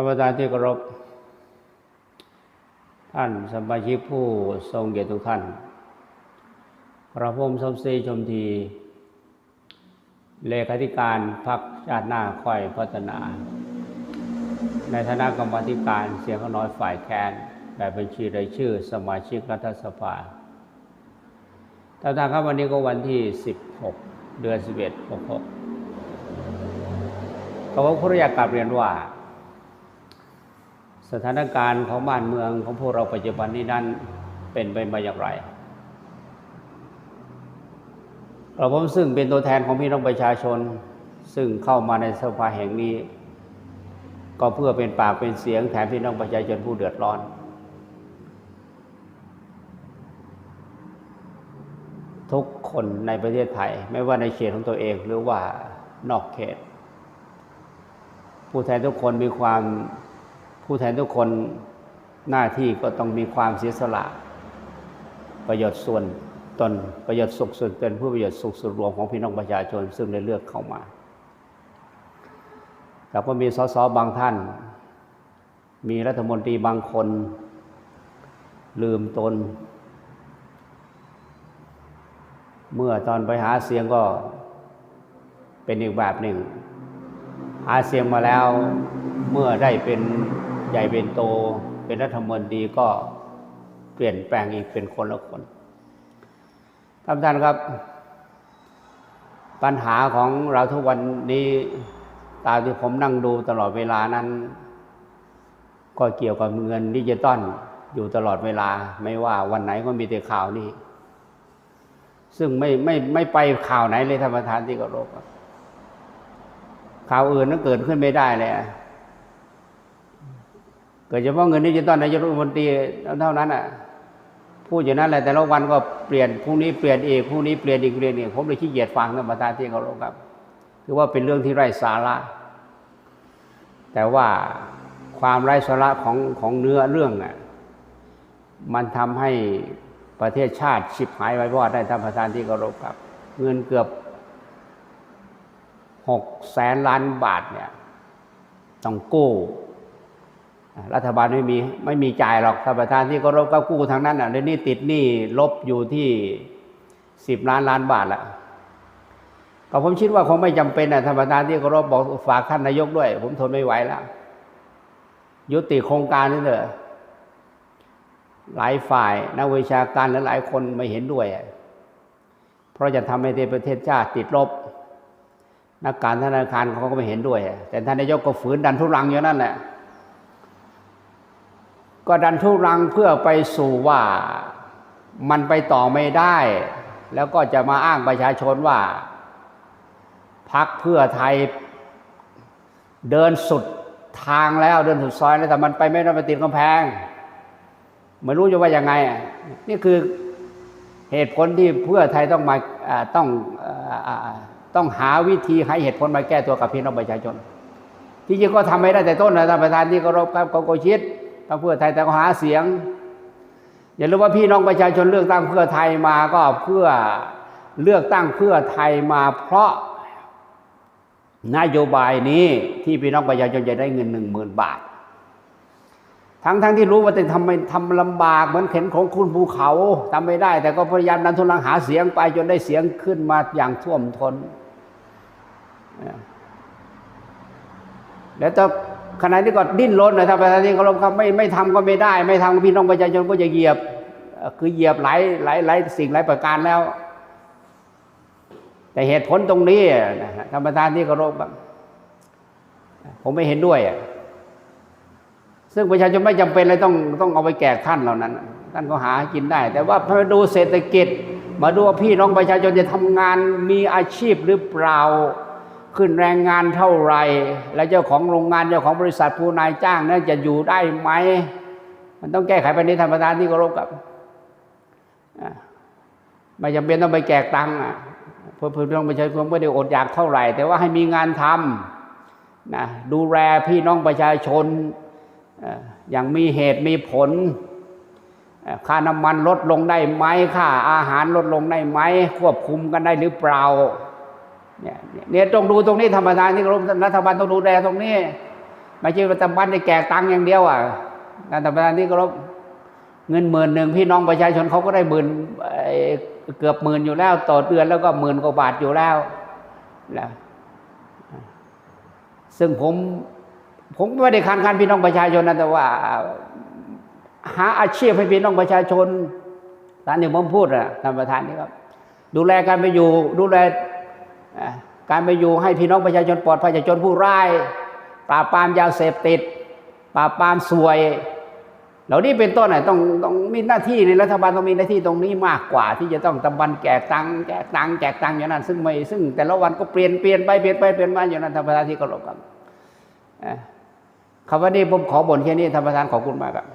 านประธานที่เคารพ ท่านสมาชิกผู้ทรงเกียรติทุกท่านกระผมสมศรีชมที เลขาธิการพรรคชาติหน้าค่อยพัฒนา ในฐานะกรรมธิการเสียงข้าน้อยฝ่ายแคนแบบบัญชีรายชื่อ สมาชิกรัฐสภาท่านประธาครับวันนี้ก็วันที่ 16 เดือน 11 66ก็ผมขออนุญากลับเรียนว่า สถานการณ์ของบ้านเมืองของพวกเราปัจจุบันนี้นั้นเป็นไปมาอย่างไรเราผมซึ่งเป็นตัวแทนของพี่น้องประชาชน ซึ่งเข้ามาในสภาแห่งนี้ ก็เพื่อเป็นปากเป็นเสียงแทนพี่น้องประชาชนผู้เดือดร้อน ทุกคนในประเทศไทย ไม่ว่าในเขตของตัวเองหรือว่านอกเขต ผู้แทนทุกคนมีความ ผู้แทนทุกคนหน้าที่ก็ต้องมีความเสียสละ ประโยชน์ส่วนตนประโยชน์สุขส่วนตนเพื่อประโยชน์สุขส่วนรวมของพี่น้องประชาชน ซึ่งได้เลือกเข้ามาแต่ก็มีสสบางท่าน มีรัฐมนตรีบางคน ลืมตน เมื่อตอนไปหาเสียงก็เป็นอีกแบบหนึ่ง หาเสียงมาแล้วเมื่อได้เป็น ใหญ่เป็นโตเป็นรัฐมนตรีก็เปลี่ยนแปลงอีกเป็นคนละคนท่านท่านครับ ปัญหาของเราทุกวันนี้ตามที่ผมนั่งดูตลอดเวลานั้น ก็เกี่ยวกับเงินดิจิตอลอยู่ตลอดเวลา ไม่ว่าวันไหนก็มีแต่ข่าวนี้ ซึ่งไม่ไม่ไม่ไปข่าวไหนเลยธรรมทานที่เคารบข่าวอื่นนั้นเกิดขึ้นไม่ได้เลย เกิดเฉพาะเงินดิจิตอลนายกรัฐมนตรีเท่านั้นอะพูดอย่างนั้นแหละแต่ละวันก็เปลี่ยนพรุ่งนี้เปลี่ยนอีกพรุ่งนี้เปลี่ยนอีกเปลี่ยนอีกผมเลยขี้เกียจฟังธรรมทานที่เคารพครับ คือว่าเป็นเรื่องที่ไร้สาระ แต่ว่าความไร้สาระของของเนื้อเรื่องอะมันทำให้ประเทศชาติฉิบหายไปวอดได้ท่านประธานที่เคารพครับ เงินเกือบหกแสนล้านบาทเนี่ยต้องกู้ รัฐบาลไม่มีไม่มีจ่ายหรอกท่านประธานที่เคารพก็กู้ทางนั้นอะเดี๋ยวนี้ติดหนี้ลบอยู่ที่สิบล้านล้านบาทละก็ผมคิดว่าคงไม่จำเป็นนะท่านประธานที่เคารพบอกฝากท่านนายกด้วย ผมทนไม่ไหวแล้วยุติโครงการนี้เถอะหลายฝ่ายนักวิชาการและหลายคนไม่เห็นด้วย เพราะจะทำให้ประเทศชาติติดลบ นักการธนาคารเขาก็ไม่เห็นด้วย แต่ท่านนายกก็ฝืนดันทุรังอยู่นั่นแหละ ก็ดันทุรังเพื่อไปสู่ว่ามันไปต่อไม่ได้ แล้วก็จะมาอ้างประชาชนว่าพักเพื่อไทยเดินสุดทางแล้วเดินสุดซอยแล้วแต่มันไปไม่ได้ไปติดกำแพงไม่รู้จะว่ายังไง นี่คือเหตุผลที่เพื่อไทยต้องมาต้องต้องหาวิธีหาเหตุผลมาแก้ตัวกับพี่น้องประชาชนที่จริงก็ทำไม่ได้แต่ต้นนะท่านประธานที่เคารพครับก็โกชิด ถ้าเพื่อไทยแต่ก็หาเสียง อย่าลืมว่าพี่น้องประชาชนเลือกตั้งเพื่อไทยมาก็เพื่อเลือกตั้งเพื่อไทยมาเพราะนโยบายนี้ที่พี่น้องประชาชนจะได้เงินหนึ่งหมื่นบาท ทั้งทั้งที่รู้ว่าจะทำไมทำลำบากเหมือนเข็นของคุณภูเขาทำไม่ได้ แต่ก็พยายามดันทุลังหาเสียงไปจนได้เสียงขึ้นมาอย่างท่วมท้นแล้วจะ ขณะนี้ก็ดิ้นรนนะท่านประธานที่เคารพครับไม่ไม่ทำก็ไม่ได้ ไม่ทำพี่น้องประชาชนก็จะเหยียบ คือเหยียบหลายหลายหลายสิ่งหลายประการแล้ว แต่เหตุผลตรงนี้ท่านประธานที่เคารพผมไม่เห็นด้วย ซึ่งประชาชนไม่จำเป็นเลยต้องต้องเอาไปแก่ท่านเหล่านั้น ท่านก็หากินได้ แต่ว่ามาดูเศรษฐกิจ มาดูว่าพี่น้องประชาชนจะทำงานมีอาชีพหรือเปล่า ขึ้นแรงงานเท่าไหร่ แล้วเจ้าของโรงงานเจ้าของบริษัทผู้นายจ้างนั้นจะอยู่ได้ไหม มันต้องแก้ไขไปในธรรมดานที่เคารพกับไม่จำเป็นต้องไปแจกตังค์เพื่อเพี่น้องประชาชนไม่ได้อดอยากเท่าไหร่ แต่ว่าให้มีงานทำนะดูแลพี่น้องประชาชนอย่างมีเหตุมีผล ค่าน้ำมันลดลงได้ไหมค่าอาหารลดลงได้ไหมควบคุมกันได้หรือเปล่า เนี่ยเนี่ยต้องดูตรงนี้ธรรมดานที่กรมรัฐบาลต้องดูแลตรงนี้ไม่ใช่รัฐบาลได้แจกตังค์อย่างเดียวอะการธรรมดานที่กรบเงินหมื่นหนึ่งพี่น้องประชาชนเขาก็ได้หมื่นเกือบหมื่นอยู่แล้วต่อเดือนแล้วก็หมื่นกว่าบาทอยู่แล้วนะซึ่งผมผมไม่ได้คันคันพี่น้องประชาชนนะแต่ว่า หาอาชีพให้พี่น้องประชาชนตามที่ผมพูดอะท่านประธานนี่ครับ ดูแลการไปอยู่ดูแล การไปอยู่ให้พี่น้องประชาชนปลอดภัยจากจรผู้ร้าย ปราบปรามยาเสพติด ปราบปรามสวย เหล่านี้เป็นต้นน่ะต้องต้องมีหน้าที่ในรัฐบาลต้องมีหน้าที่ตรงนี้มากกว่า ที่จะต้องตำบันแจกตังค์แจกตังค์แจกตังค์อย่างนั้น ซึ่งไม่ซึ่งแต่ละวันก็เปลี่ยนเปลี่ยนไปเปลี่ยนไปเปลี่ยนมาอย่างนั้นท่านประธานที่เคารพครับเอ่อคำว่านี้ผมขอบ่นแค่นี้ท่านประธานขอบคุณมากครับ